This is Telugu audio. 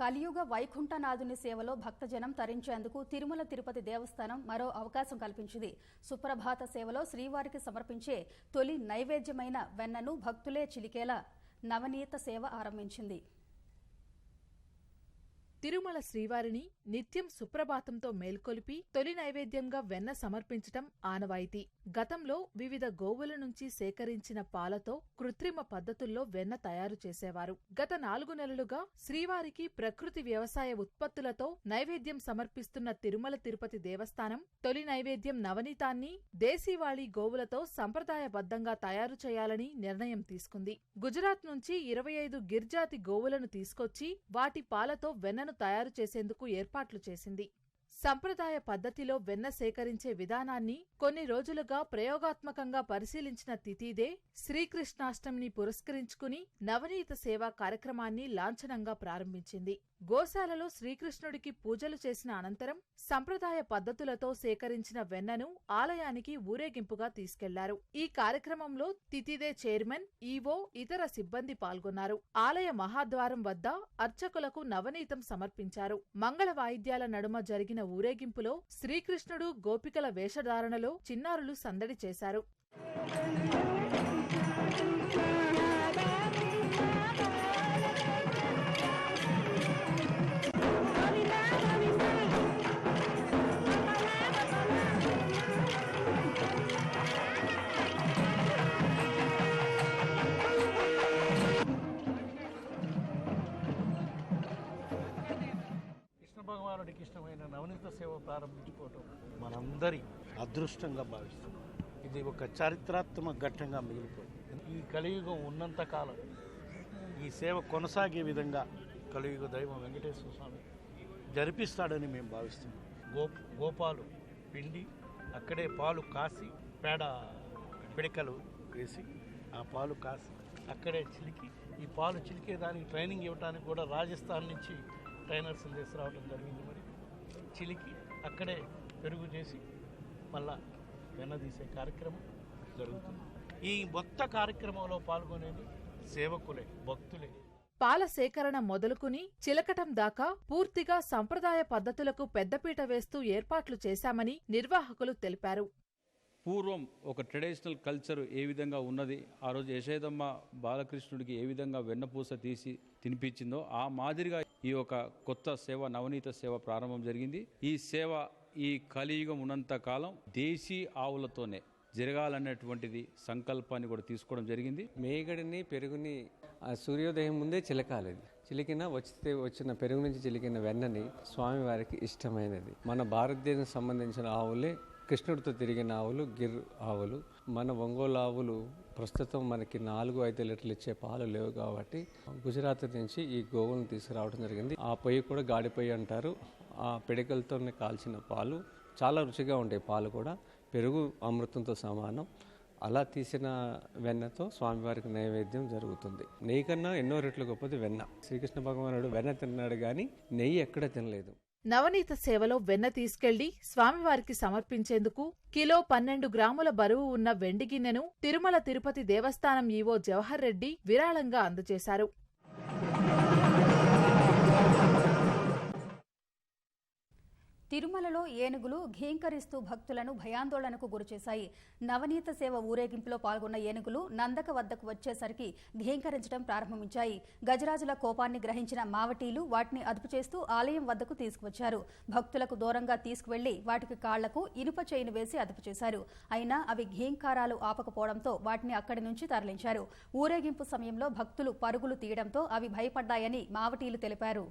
కలియుగ వైకుంఠనాథుని సేవలో భక్తజనం తరించేందుకు తిరుమల తిరుపతి దేవస్థానం మరో అవకాశం కల్పించింది. సుప్రభాత సేవలో శ్రీవారికి సమర్పించే తొలి నైవేద్యమైన వెన్నను భక్తులే చిలికేలా నవనీత సేవ ఆరంభించింది. తిరుమల శ్రీవారిని నిత్యం సుప్రభాతంతో మేల్కొలిపి తొలి నైవేద్యంగా వెన్న సమర్పించటం ఆనవాయితీ. గతంలో వివిధ గోవుల నుంచి సేకరించిన పాలతో కృత్రిమ పద్ధతుల్లో వెన్న తయారు చేసేవారు. గత నాలుగు నెలలుగా శ్రీవారికి ప్రకృతి వ్యవసాయ ఉత్పత్తులతో నైవేద్యం సమర్పిస్తున్న తిరుమల తిరుపతి దేవస్థానం తొలి నైవేద్యం నవనీతాన్ని దేశీవాళీ గోవులతో సంప్రదాయబద్ధంగా తయారు చేయాలని నిర్ణయం తీసుకుంది. గుజరాత్ నుంచి ఇరవై ఐదు గిర్జాతి గోవులను తీసుకొచ్చి వాటి పాలతో వెన్నను తయారు చేసేందుకు ఏర్పాట్లు చేసింది. సంప్రదాయ పద్ధతిలో వెన్న సేకరించే విధానాన్ని కొన్ని రోజులుగా ప్రయోగాత్మకంగా పరిశీలించిన తితీదే శ్రీకృష్ణాష్టమిని పురస్కరించుకుని నవనీత సేవా కార్యక్రమాన్ని లాంఛనంగా ప్రారంభించింది. గోశాలలో శ్రీకృష్ణుడికి పూజలు చేసిన అనంతరం సంప్రదాయ పద్ధతులతో సేకరించిన వెన్నను ఆలయానికి ఊరేగింపుగా తీసుకెళ్ళారు. ఈ కార్యక్రమంలో తితిదే చైర్మన్ ఈవో ఇతర సిబ్బంది పాల్గొన్నారు. ఆలయ మహాద్వారం వద్ద అర్చకులకు నవనీతం సమర్పించారు. మంగళ వాయిద్యాల నడుమ జరిగిన ఊరేగింపులో శ్రీకృష్ణుడు గోపికల వేషధారణలో చిన్నారులు సందడి చేశారు. కృష్ణ భగవానుడికి ఇష్టమైన నవనీత సేవ ప్రారంభించుకోవటం మనందరి అదృష్టంగా భావిస్తున్నాం. ఇది ఒక చారిత్రాత్మక ఘట్టంగా మిగిలిపోయింది. ఈ కలియుగం ఉన్నంత కాలం ఈ సేవ కొనసాగే విధంగా కలియుగ దైవం వెంకటేశ్వర స్వామి జరిపిస్తాడని మేము భావిస్తున్నాం. గో గోపాలు పిండి అక్కడే పాలు కాసి పేడ పిడకలు వేసి ఆ పాలు కాసి అక్కడే చిలికి ఈ పాలు చిలికే దానికి ట్రైనింగ్ ఇవ్వడానికి కూడా రాజస్థాన్ నుంచి ట్రైనర్స్ తీసుకురావడం జరిగింది మరి. చిలికి అక్కడే పెరుగు చేసి మళ్ళా వెన్న కార్యక్రమం జరుగుతుంది. ఈ మొత్త కార్యక్రమంలో పాల్గొనేది సేవకులే భక్తులే. పాల సేకరణ మొదలుకుని చిలకటం దాకా పూర్తిగా సంప్రదాయ పద్ధతులకు పెద్దపీట వేస్తూ ఏర్పాట్లు చేశామని నిర్వాహకులు తెలిపారు. పూర్వం ఒక ట్రెడిషనల్ కల్చర్ ఏ విధంగా ఉన్నది ఆ రోజు యశోదమ్మ బాలకృష్ణుడికి ఏ విధంగా వెన్నపూస తీసి తినిపించిందో ఆ మాదిరిగా ఈ యొక్క కొత్త సేవ నవనీత సేవ ప్రారంభం జరిగింది. ఈ సేవ ఈ కలియుగం ఉన్నంత కాలం దేశీ ఆవులతోనే జరగాలన్నటువంటిది సంకల్పాన్ని కూడా తీసుకోవడం జరిగింది. మేగడిని పెరుగుని ఆ సూర్యోదయం ముందే చిలకాలి చిలికిన వచ్చితే వచ్చిన పెరుగు నుంచి చిలికిన వెన్నని స్వామివారికి ఇష్టమైనది. మన భారతదేశం సంబంధించిన ఆవులే కృష్ణుడితో తిరిగిన ఆవులు గిర్ ఆవులు. మన ఒంగోలు ఆవులు ప్రస్తుతం మనకి నాలుగు ఐదు లీటర్లు ఇచ్చే పాలు లేవు కాబట్టి గుజరాత్ నుంచి ఈ గోవులను తీసుకురావడం జరిగింది. ఆ పొయ్యి కూడా గాడి పొయ్యి అంటారు. ఆ పిడకలతోనే కాల్చిన పాలు చాలా రుచిగా ఉంటాయి పాలు కూడా. పెరుగు అమృతంతో సమానం. అలా తీసిన వెన్నతో స్వామివారికి నైవేద్యం జరుగుతుంది. నెయ్యి కన్నా ఎన్నో రెట్లు గొప్పది వెన్న. శ్రీకృష్ణ భగవానుడు వెన్న తిన్నాడు కానీ నెయ్యి ఎక్కడ తినలేదు. నవనీత సేవలో వెన్న తీసుకెళ్ళి స్వామివారికి సమర్పించేందుకు కిలో పన్నెండు గ్రాముల బరువు ఉన్న వెండి గిన్నెను తిరుమల తిరుపతి దేవస్థానం ఈవో జవహర్ రెడ్డి విరాళంగా అందజేశారు. తిరుమలలో ఏనుగులు ఘీంకరిస్తూ భక్తులను భయాందోళనకు గురిచేశాయి. నవనీత సేవ ఊరేగింపులో పాల్గొన్న ఏనుగులు నందక వద్దకు వచ్చేసరికి ఘీంకరించడం ప్రారంభించాయి. గజరాజుల కోపాన్ని గ్రహించిన మావటీలు వాటిని అదుపు చేస్తూ ఆలయం వద్దకు తీసుకువచ్చారు. భక్తులకు దూరంగా తీసుకువెళ్ళి వాటికి కాళ్ళకు ఇనుప చేయిను వేసి అదుపు చేశారు. అయినా అవి ఘీంకారాలు ఆపకపోవడంతో వాటిని అక్కడి నుంచి తరలించారు. ఊరేగింపు సమయంలో భక్తులు పరుగులు తీయడంతో అవి భయపడ్డాయని మావటీలు తెలిపారు.